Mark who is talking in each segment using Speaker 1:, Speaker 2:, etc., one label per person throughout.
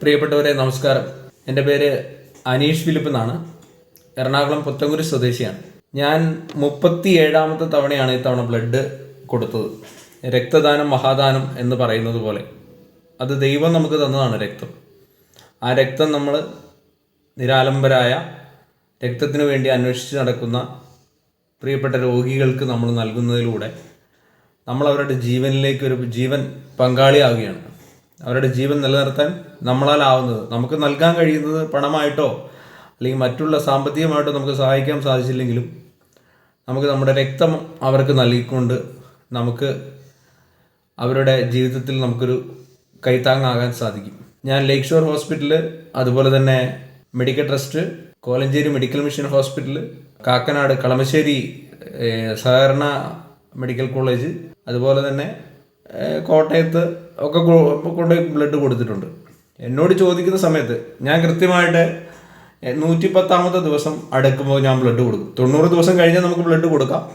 Speaker 1: പ്രിയപ്പെട്ടവരെ നമസ്കാരം. എന്റെ പേര് അനീഷ് ഫിലിപ്പ് എന്നാണ്. എറണാകുളം പുത്തങ്കുരി സ്വദേശിയാണ്. ഞാൻ മുപ്പത്തി ഏഴാമത്തെ തവണയാണ് ഇത്തവണ ബ്ലഡ് കൊടുത്തത്. രക്തദാനം മഹാദാനം എന്ന് പറയുന്നത് പോലെ. അത് ദൈവം നമുക്ക് തന്നതാണ് രക്തം. ആ രക്തം നമ്മൾ നിരാലംബരായ രക്തത്തിന് വേണ്ടി അന്വേഷിച്ച് നടക്കുന്ന പ്രിയപ്പെട്ട രോഗികൾക്ക് നമ്മൾ നൽകുന്നതിലൂടെ നമ്മൾ അവരുടെ ജീവനിലേക്ക് ഒരു ജീവൻ പങ്കാളിയാവുകയാണ്. അവരുടെ ജീവൻ നിലനിർത്താൻ നമ്മളാലാവുന്നത്. നമുക്ക് നൽകാൻ കഴിയുന്നത് പണമായിട്ടോ അല്ലെങ്കിൽ മറ്റുള്ള സാമ്പത്തികമായിട്ടോ നമുക്ക് സഹായിക്കാൻ സാധിച്ചില്ലെങ്കിലും നമുക്ക് നമ്മുടെ രക്തം അവർക്ക് നൽകിക്കൊണ്ട് നമുക്ക് അവരുടെ ജീവിതത്തിൽ നമുക്കൊരു കൈത്താങ്ങാകാൻ സാധിക്കും. ഞാൻ ലേക്ക് ഷോർ ഹോസ്പിറ്റൽ അതുപോലെ തന്നെ medical trust Kolenchery medical mission hospital Kakkanad Kalamassery സഹകരണ മെഡിക്കൽ കോളേജ് അതുപോലെ തന്നെ കോട്ടയത്ത് ഒക്കെ കൊണ്ട് ബ്ലഡ് കൊടുത്തിട്ടുണ്ട്. എന്നോട് ചോദിക്കുന്ന സമയത്ത് ഞാൻ കൃത്യമായിട്ട് നൂറ്റി പത്താമത്തെ ദിവസം അടുക്കുമ്പോൾ ഞാൻ ബ്ലഡ് കൊടുക്കും. തൊണ്ണൂറ് ദിവസം കഴിഞ്ഞാൽ നമുക്ക് ബ്ലഡ് കൊടുക്കാം.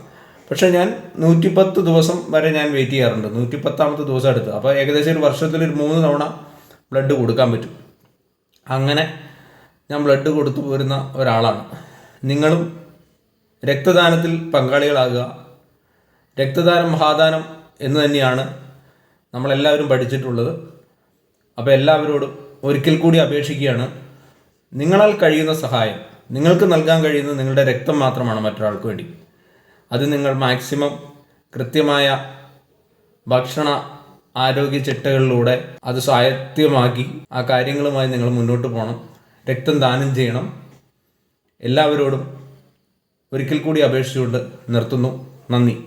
Speaker 1: പക്ഷേ ഞാൻ നൂറ്റിപ്പത്ത് ദിവസം വരെ ഞാൻ വെയിറ്റ് ചെയ്യാറുണ്ട്. നൂറ്റിപ്പത്താമത്തെ ദിവസം അടുത്ത്. അപ്പോൾ ഏകദേശം ഒരു വർഷത്തിൽ ഒരു മൂന്ന് തവണ ബ്ലഡ് കൊടുക്കാൻ പറ്റും. അങ്ങനെ ഞാൻ ബ്ലഡ് കൊടുത്തു പോരുന്ന ഒരാളാണ്. നിങ്ങളും രക്തദാനത്തിൽ പങ്കാളികളാകുക. രക്തദാനം മഹാദാനം എന്ന് തന്നെയാണ് നമ്മളെല്ലാവരും പഠിച്ചിട്ടുള്ളത്. അപ്പോൾ എല്ലാവരോടും ഒരിക്കൽ കൂടി അപേക്ഷിക്കുകയാണ്. നിങ്ങളാൽ കഴിയുന്ന സഹായം നിങ്ങൾക്ക് നൽകാൻ കഴിയുന്നത് നിങ്ങളുടെ രക്തം മാത്രമാണ് മറ്റൊരാൾക്ക് വേണ്ടി. അത് നിങ്ങൾ മാക്സിമം കൃത്യമായ ഭക്ഷണ ആരോഗ്യ ചിട്ടകളിലൂടെ അത് സ്വായത്തമാക്കി ആ കാര്യങ്ങളുമായി നിങ്ങൾ മുന്നോട്ട് പോകണം. രക്തം ദാനം ചെയ്യണം. എല്ലാവരോടും ഒരിക്കൽ കൂടി അപേക്ഷിച്ചുകൊണ്ട് നിർത്തുന്നു. നന്ദി.